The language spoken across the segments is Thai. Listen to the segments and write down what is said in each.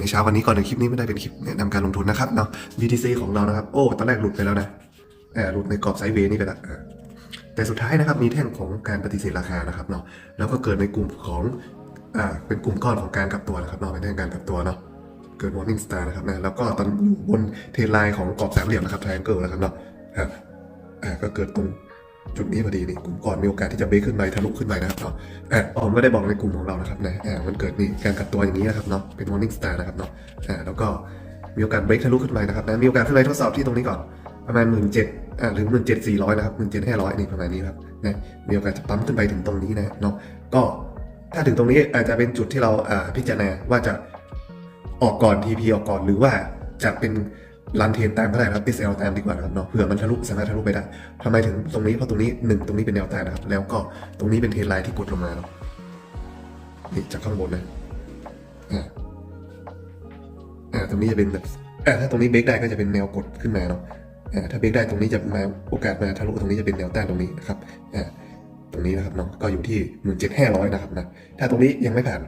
ในเช้าวันนี้ก่อนในคลิปนี้ไม่ได้เป็นคลิปแนะนำการลงทุนนะครับเนาะ BTC ของเรานะครับ โอ้ตอนแรกหลุดไปแล้วนะแอบหลุดในกรอบไซด์เวย์นี่ไปแล้วอ่าแต่สุดท้ายนะครับมีแท่งของการปฏิเสธราคานะครับเนาะแล้วก็เกิดในกลุ่มของอ่าเป็นกลุ่มก้อนของการกลับตัวนะครับเนาะเป็นแท่งการกลับตัวเนาะเกิด warning star นะครับนะแล้วก็ตอนอยู่บนเทรนไลน์ของกรอบสามเหลี่ยมนะครับ triangle นะครับเนาะอ่าก็เกิดตรง จุดนี้พอดีนี่กลุ่มก่อนมีโอกาสที่จะเบรกขึ้นไปทะลุขึ้นไปนะครับเนาะอ่าผมก็ได้บอกในกลุ่มของเรานะครับนะอ่ามันเกิดนี่การกลับตัวอย่างนี้นะครับเนาะเป็น warning star นะครับเนาะอ่าแล้วก็มีโอกาสเบรกทะลุขึ้นไปนะครับนะมีโอกาสขึ้นไปทดสอบที่ตรงนี้ก่อนประมาณหมื่นเจ็ดอ่าถึงหมื่นเจ็ดสี่ร้อยนะครับหมื่นเจ็ดห้าร้อยนี่ประมาณนี้ครับนะมีโอกาสจะปั๊มขึ้นไปถึงตรงนี้นะเนาะก็ถ้าถึงตรงนี้อาจจะเป็นจุดที่เราอ่าพิจารณาว่าจะออกก่อน TP ออกก่อนหรือว่าจะเป็น รันเทนตามก็ได้ครับ SL ตามดีกว่าครับเนาะเผื่อมันทะลุสามารถทะลุไปได้ทำไมถึงตรงนี้เพราะตรงนี้หนึ่งตรงนี้เป็นแนวต้านนะครับ แล้วก็ตรงนี้เป็นเทรนไลน์ที่กดลงมาเนาะนี่จากข้างบนนะอ่าอ่าตรงนี้จะเป็นแบบอ่าถ้าตรงนี้เบรกได้ก็จะเป็นแนวกดขึ้นมาเนาะอ่าถ้าเบรกได้ตรงนี้จะมาโอกาสมาทะลุตรงนี้จะเป็นแนวต้านตรงนี้นะครับอ่าตรงนี้นะครับเนาะก็อยู่ที่หมื่นเจ็ดห้าร้อยนะครับนะถ้าตรงนี้ยังไม่ผ่าน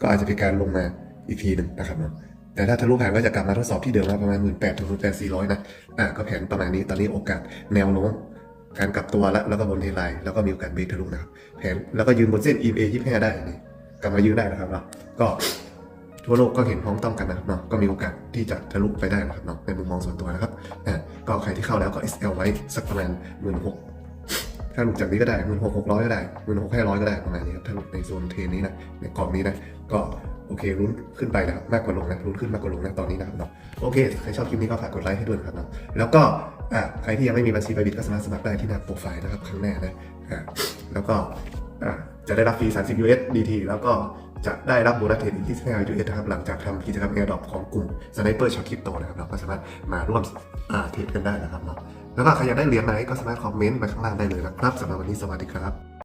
ก็อาจจะเป็นการลงมาอีกทีหนึ่งนะครับเนาะ แต่ถ้าทะลุผ่านก็จะกลับมาทดสอบที่เดิมประมาณหมื่นแปดถึงหมื่นแปดสี่ร้อยนะ อ่าก็แผนประมาณนี้ ตอนนี้โอกาสแนวโน้มการกลับตัวแล้วแล้วก็บนเทไลน์แล้วก็มีโอกาสเบรกทะลุนะครับ แผนแล้วก็ยืนบนเส้น EMA 25 ได้นี่กลับมายืนได้นะครับเนาะก็ทั่วโลกก็เห็นพ้องต้องกันนะเนาะก็มีโอกาสที่จะทะลุไปได้นะครับเนาะในมุมมองส่วนตัวนะครับอ่าก็ใครที่เข้าแล้วก็ SL ไว้สักประมาณหมื่นหกถ้าหลุดจากนี้ก็ได้หมื่นหกหกร้อยก็ได้หมื่นหกห้าร้อยก็ได้ประมาณนี้ครับถ้าหลุดในโซนเทนนี้นะในกรอบนี้นะก็ โอเครุ้นขึ้นไปนะครับมากกว่าลงนะรุ้นขึ้นมากกว่าลงนะตอนนี้นะครับเนาะโอเคใครชอบคลิปนี้ก็ฝากกดไลค์ให้ด้วยนะครับเนาะแล้วก็อ่าใครที่ยังไม่มีบัญชีไบบิทก็สามารถสมัครได้ที่หน้าโปรไฟล์นะครับข้งหน้านะอ่าแล้วก็อ่าจะได้รับฟรี 30 US DT แล้วก็จะได้รับโบนัสเทรดอีก25 US นะครับหลังจากทำกิจกรรม Airdrop ของกลุ่ม Sniper ชาวคริปโตนะครับเราก็สามารถมาร่วมอ่าเทรดกันได้นะครับเนาะแล้วก็ใครอยากได้เหรียญไหนก็สามารถคอมเมนต์มาข้างล่างได้เลยนะครับสำหรับวันนี้สวัสดีครับ